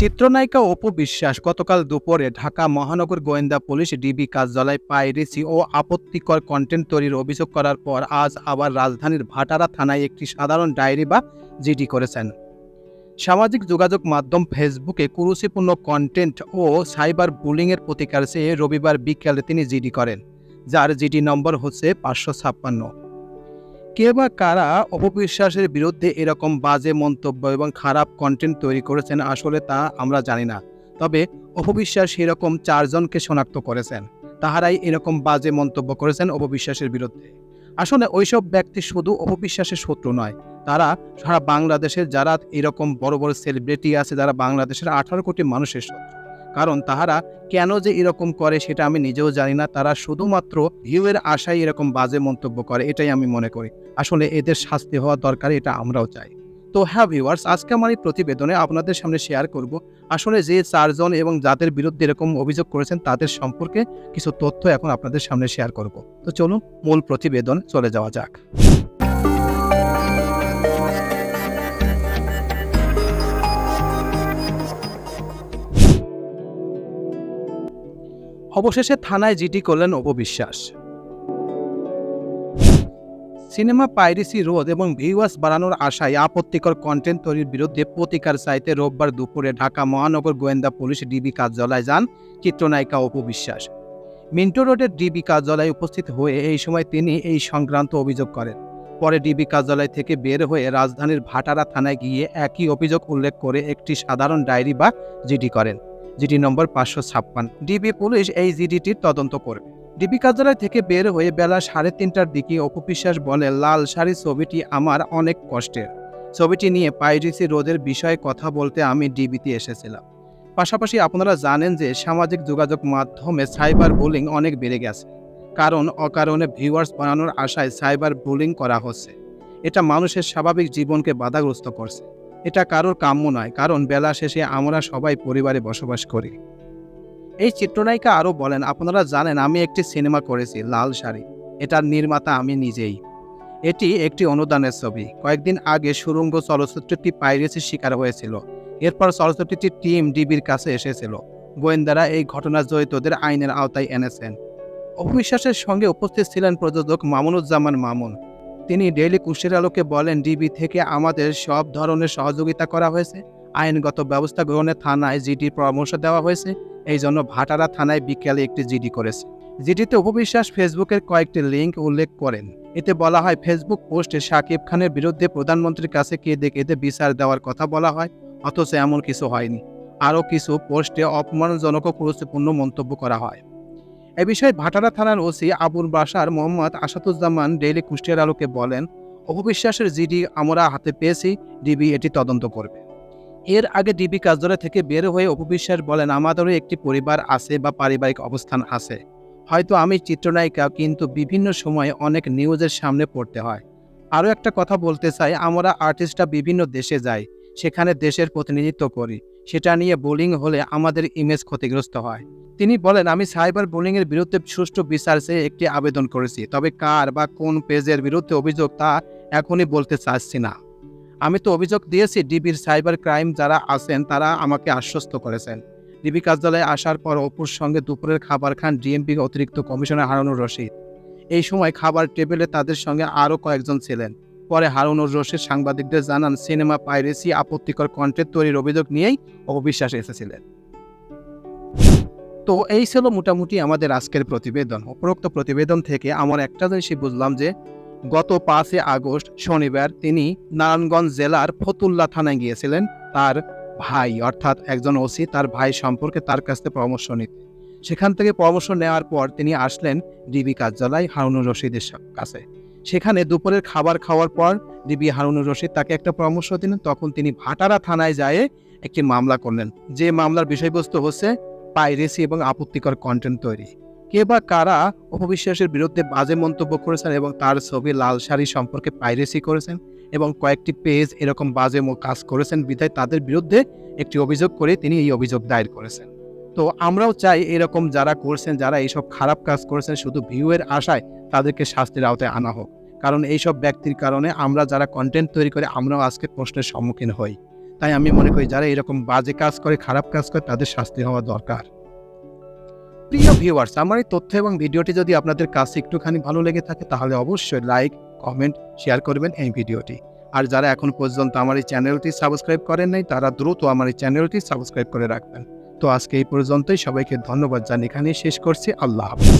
চিত্রনায়িকা অপু বিশ্বাস গতকাল দুপুরে ঢাকা মহানগর গোয়েন্দা পুলিশ ডিবি কার্যালয় পাইরেসি ও আপত্তিকর কন্টেন্ট তৈরির অভিযোগ করার পর আজ আবার রাজধানীর ভাটারা থানায় একটি সাধারণ ডায়েরি বা জিডি করেছেন। সামাজিক যোগাযোগ মাধ্যম ফেসবুকে কুরুচিপূর্ণ কন্টেন্ট ও সাইবার বুলিংয়ের প্রতিকার চেয়ে রবিবার বিকেলে তিনি জিডি করেন, যার জিডি নম্বর হচ্ছে পাঁচশো ছাপ্পান্ন। কে বা কারা অপবিশ্বাসের বিরুদ্ধে এরকম বাজে মন্তব্য এবং খারাপ কন্টেন্ট তৈরি করেছেন আসলে তা আমরা জানি না। তবে অপবিশ্বাস এরকম চারজনকে শনাক্ত করেছেন। তাহারাই এরকম বাজে মন্তব্য করেছেন অপবিশ্বাসের বিরুদ্ধে। আসলে ওইসব ব্যক্তি শুধু অপবিশ্বাসের শত্রু নয়, তারা সারা বাংলাদেশের, যারা এরকম বড় বড় সেলিব্রিটি আছে, যারা বাংলাদেশের আঠারো কোটি মানুষের শত্রু। কারণ তাহারা কেন যে এরকম করে সেটা আমি নিজেও জানি না। তারা শুধুমাত্র ভিউয়ের আশায় এরকম বাজে মন্তব্য করে, এটাই আমি মনে করি। আসলে এদের শাস্তি হওয়া দরকার, এটা আমরাও চাই। তো হ্যাঁ ভিউয়ার্স আজকে আমার এই প্রতিবেদনে আপনাদের সামনে শেয়ার করব, আসলে যে চারজন এবং যাদের বিরুদ্ধে এরকম অভিযোগ করেছেন, তাদের সম্পর্কে কিছু তথ্য এখন আপনাদের সামনে শেয়ার করব। তো চলুন, মূল প্রতিবেদন চলে যাওয়া যাক। অবশেষে থানায় জিডি করলেন অপবিশ্বাস সিনেমা পাইরেসি রোধ এবং ভিউয়ার্স বাড়ানোর আশায় আপত্তিকর কন্টেন্ট তৈরির বিরুদ্ধে প্রতিকার চাইতে রোববার দুপুরে ঢাকা মহানগর গোয়েন্দা পুলিশ ডিবি কার্যালয়ে যান চিত্রনায়িকা অপু বিশ্বাস। মিন্টো রোডের ডিবি কার্যালয়ে উপস্থিত হয়ে এই সময় তিনি এই সংক্রান্ত অভিযোগ করেন। পরে ডিবি কার্যালয় থেকে বের হয়ে রাজধানীর ভাটারা থানায় গিয়ে একই অভিযোগ উল্লেখ করে একটি সাধারণ ডায়েরি বা জিডি করেন। জিডি নম্বর পাঁচশো ছাপ্পান্ন। ডিবি পুলিশ এই জিডিটির তদন্ত করবে। ডিবি কার্যালয় থেকে বের হয়ে বেলা সাড়ে তিনটার দিকে অপবিশ্বাস বলে, লাল শাড়ি ছবিটি আমার অনেক কষ্টের। ছবিটি নিয়ে পাইরিসি রোধের বিষয়ে কথা বলতে আমি ডিবিতে এসেছিলাম। পাশাপাশি আপনারা জানেন যে সামাজিক যোগাযোগ মাধ্যমে সাইবার বুলিং অনেক বেড়ে গেছে। কারণ অকারণে ভিউয়ার্স বানানোর আশায় সাইবার বুলিং করা হচ্ছে। এটা মানুষের স্বাভাবিক জীবনকে বাধাগ্রস্ত করছে। এটা কারোর কাম্য নয়, কারণ বেলা শেষে আমরা সবাই পরিবারে বসবাস করি। এই চিত্রনায়িকা আরও বলেন, আপনারা জানেন, আমি একটি সিনেমা করেছি, লাল শাড়ি। এটার নির্মাতা আমি নিজেই। এটি একটি অনুদানের ছবি। কয়েকদিন আগে সুরঙ্গ চলচ্চিত্রটি পাইরেসির শিকার হয়েছিল। এরপর চলচ্চিত্রটির টিম ডিবির কাছে এসেছিল। গোয়েন্দারা এই ঘটনা জড়িতদের আইনের আওতায় এনেছেন। অবিশ্বাসের সঙ্গে উপস্থিত ছিলেন প্রযোজক মামুনুজ্জামান মামুন। তিনি ডেইলি কুশের আলোকে বলেন, ডিবি থেকে আমাদের সব ধরনের সহযোগিতা করা হয়েছে। আইনগত ব্যবস্থা গ্রহণে থানায় জিডির পরামর্শ দেওয়া হয়েছে। এই জন্য ভাটারা থানায় বিকেলে একটি জিডি করেছে। জিডিতে উপবিশ্বাস ফেসবুকের কয়েকটি লিঙ্ক উল্লেখ করেন। এতে বলা হয়, ফেসবুক পোস্টে শাকিব খানের বিরুদ্ধে প্রধানমন্ত্রীর কাছে কেঁদে কেঁদে বিচার দেওয়ার কথা বলা হয়, অথচ এমন কিছু হয়নি। আরও কিছু পোস্টে অপমানজনক ও গুরুত্বপূর্ণ মন্তব্য করা হয়। এ বিষয়ে ভাটারা থানার ওসি আবুল বাসার মোহাম্মদ আসাদুজ্জামান ডেইলি কুষ্টিয়ার আলোকে বলেন, অপবিশ্বাসের জিডি আমরা হাতে পেয়েছি, ডিবি এটি তদন্ত করবে। এর আগে ডিবি কার্যালয় থেকে বের হয়ে অপবিশ্বাস বলেন, আমাদেরও একটি পরিবার আছে বা পারিবারিক অবস্থান আছে। হয়তো আমি চিত্রনায়িকা, কিন্তু বিভিন্ন সময়ে অনেক নিউজের সামনে পড়তে হয়। আরও একটা কথা বলতে চাই, আমরা আর্টিস্টরা বিভিন্ন দেশে যাই। সেখানে দেশের প্রতিনিধিত্ব করি। সেটা নিয়ে বোলিং হলে আমাদের ইমেজ ক্ষতিগ্রস্ত হয়। তিনি বলেন, আমি সাইবার বুলিংয়ের বিরুদ্ধে সুষ্ঠু বিচার চেয়ে একটি আবেদন করেছি। তবে কার বা কোন পেজের বিরুদ্ধে অভিযোগ তা এখনই বলতে চাচ্ছি না। আমি তো অভিযোগ দিয়েছি, ডিবির সাইবার ক্রাইম যারা আছেন তারা আমাকে আশ্বস্ত করেছেন। ডিবি কার্যালয়ে আসার পর অপুর সঙ্গে দুপুরের খাবার খান ডিএমপি অতিরিক্ত কমিশনার হারুনুর রশিদ। এই সময় খাবার টেবিলে তাদের সঙ্গে আরও কয়েকজন ছিলেন। পরে হারুনুর রশিদ সাংবাদিকদের জানান, সিনেমা পাইরেসি আপত্তিকর কন্টেন্ট তৈরির অভিযোগ নিয়েই অবিশ্বাস এসেছিলেন। তো এই ছিল মোটামুটি আমাদের আজকের প্রতিবেদন। উপরোক্ত প্রতিবেদন থেকে আমার একটা জিনিসই বুঝলাম যে, গত পাঁচই আগস্ট শনিবার তিনি নারায়ণগঞ্জ জেলার ফতুল্লা থানায় গিয়েছিলেন তার ভাই, অর্থাৎ একজন ওসি তার ভাই সম্পর্কে তার কাছ থেকে পরামর্শ নিতে। সেখান থেকে পরামর্শ নেওয়ার পর তিনি আসলেন ডিবি কার্যালয় হারুনুর রশিদের কাছে। সেখানে দুপুরের খাবার খাওয়ার পর ডিবি হারুনুর রশিদ তাকে একটা পরামর্শ দিলেন। তখন তিনি ভাটারা থানায় যায় একটি মামলা করলেন। যে মামলার বিষয়বস্তু হচ্ছে পাইরেসি এবং আপত্তিকর কন্টেন্ট তৈরি। কে বা কারা অপবিশ্বাসের বিরুদ্ধে বাজে মন্তব্য করেছেন এবং তার ছবি লাল শাড়ি সম্পর্কে পাইরেসি করেছেন এবং কয়েকটি পেজ এরকম বাজে কাজ করেছেন বিধায় তাদের বিরুদ্ধে একটি অভিযোগ করে তিনি এই অভিযোগ দায়ের করেছেন। তো আমরাও চাই এরকম যারা করছেন, যারা এইসব খারাপ কাজ করেছেন, শুধু ভিউয়ের আশায় তাদেরকে শাস্তির আওতায় আনা হোক। কারণ এইসব ব্যক্তির কারণে আমরা যারা কন্টেন্ট তৈরি করে, আমরাও আজকে প্রশ্নের সম্মুখীন হই। তাই আমি মনে করি যারা এরকম বাজে কাজ করে, খারাপ কাজ করে, তাদের শাস্তি হওয়া দরকার। প্রিয় ভিউয়ার্স আমার এই তথ্য এবং ভিডিওটি যদি আপনাদের কাছে একটুখানি ভালো লেগে থাকে, তাহলে অবশ্যই লাইক কমেন্ট শেয়ার করবেন এই ভিডিওটি। আর যারা এখন পর্যন্ত আমার এই চ্যানেলটি সাবস্ক্রাইব করেন নাই, তারা দ্রুত আমার এই চ্যানেলটি সাবস্ক্রাইব করে রাখবেন। তো আজকে এই পর্যন্তই সবাইকে ধন্যবাদ জানি এখানে শেষ করছি। আল্লাহ হাফিজ।